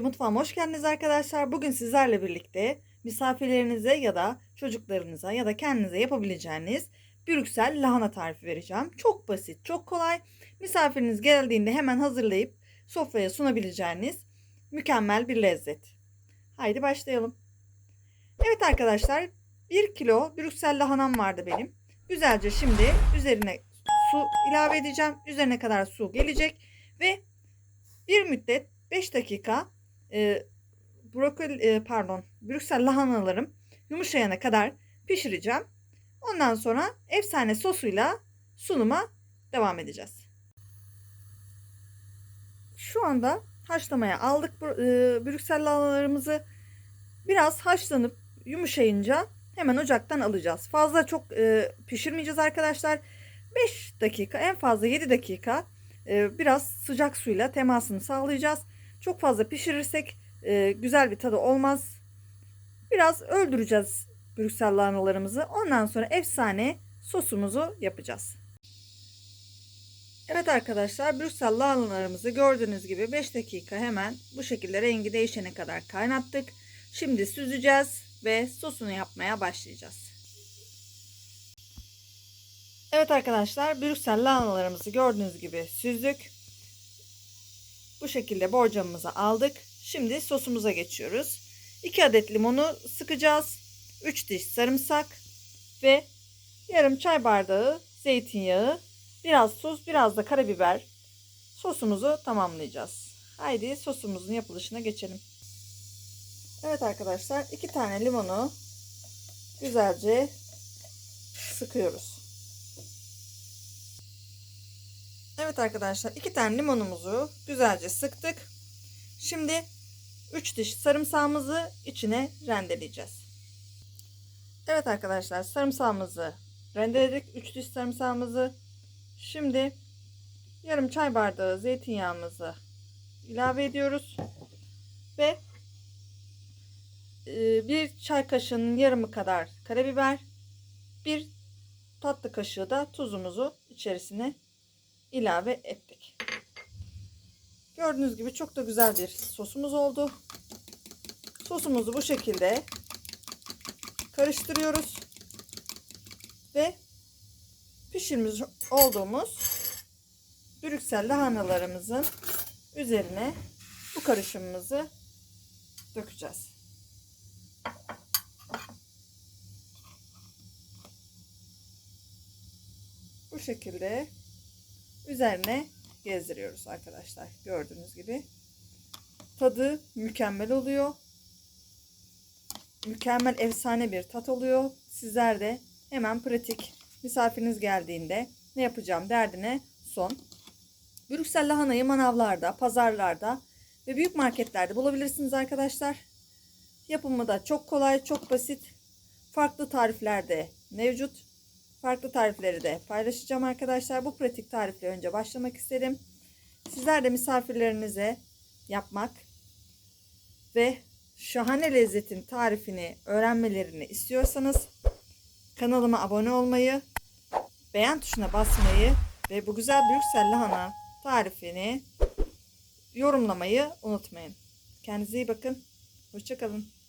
mutfağıma hoş geldiniz arkadaşlar. Bugün sizlerle birlikte misafirlerinize ya da çocuklarınıza ya da kendinize yapabileceğiniz Brüksel lahana tarifi vereceğim. Çok basit, çok kolay. Misafiriniz geldiğinde hemen hazırlayıp sofraya sunabileceğiniz mükemmel bir lezzet. Haydi başlayalım. Evet arkadaşlar 1 kilo Brüksel lahanam vardı benim. Güzelce şimdi üzerine su ilave edeceğim. Üzerine kadar su gelecek ve bir müddet 5 dakika e, brokoli e, pardon Brüksel lahanalarım yumuşayana kadar pişireceğim. Ondan sonra efsane sosuyla sunuma devam edeceğiz. Şu anda haşlamaya aldık e, Brüksel lahanalarımızı. Biraz haşlanıp yumuşayınca hemen ocaktan alacağız. Fazla çok e, pişirmeyeceğiz arkadaşlar. 5 dakika en fazla 7 dakika e, biraz sıcak suyla temasını sağlayacağız. Çok fazla pişirirsek e, güzel bir tadı olmaz. Biraz öldüreceğiz Brüksel lahanalarımızı. Ondan sonra efsane sosumuzu yapacağız. Evet arkadaşlar Brüksel lahanalarımızı gördüğünüz gibi 5 dakika hemen bu şekilde rengi değişene kadar kaynattık. Şimdi süzeceğiz ve sosunu yapmaya başlayacağız. Evet arkadaşlar Brüksel lahanalarımızı gördüğünüz gibi süzdük. Bu şekilde borcamımızı aldık. Şimdi sosumuza geçiyoruz. 2 adet limonu sıkacağız. 3 diş sarımsak ve yarım çay bardağı zeytinyağı, biraz tuz, biraz da karabiber sosumuzu tamamlayacağız. Haydi sosumuzun yapılışına geçelim. Evet arkadaşlar 2 tane limonu güzelce sıkıyoruz. Evet arkadaşlar iki tane limonumuzu güzelce sıktık. Şimdi 3 diş sarımsağımızı içine rendeleyeceğiz. Evet arkadaşlar sarımsağımızı rendeledik. 3 diş sarımsağımızı. Şimdi yarım çay bardağı zeytinyağımızı ilave ediyoruz. Ve e, bir çay kaşığının yarımı kadar karabiber, bir tatlı kaşığı da tuzumuzu içerisine ilave ettik. Gördüğünüz gibi çok da güzel bir sosumuz oldu. Sosumuzu bu şekilde karıştırıyoruz. Ve pişirmiş olduğumuz Brüksel lahanalarımızın üzerine bu karışımımızı dökeceğiz. Bu şekilde üzerine gezdiriyoruz arkadaşlar. Gördüğünüz gibi. Tadı mükemmel oluyor. Mükemmel efsane bir tat oluyor. Sizler de hemen pratik misafiriniz geldiğinde ne yapacağım derdine son. Brüksel lahanayı manavlarda, pazarlarda ve büyük marketlerde bulabilirsiniz arkadaşlar. Yapımı da çok kolay, çok basit. Farklı tariflerde mevcut. Farklı tarifleri de paylaşacağım arkadaşlar. Bu pratik tarifle önce başlamak istedim. Sizler de misafirlerinize yapmak ve şahane lezzetin tarifini öğrenmelerini istiyorsanız kanalıma abone olmayı, beğen tuşuna basmayı ve bu güzel Brüksel lahana tarifini yorumlamayı unutmayın. Kendinize iyi bakın. Hoşçakalın.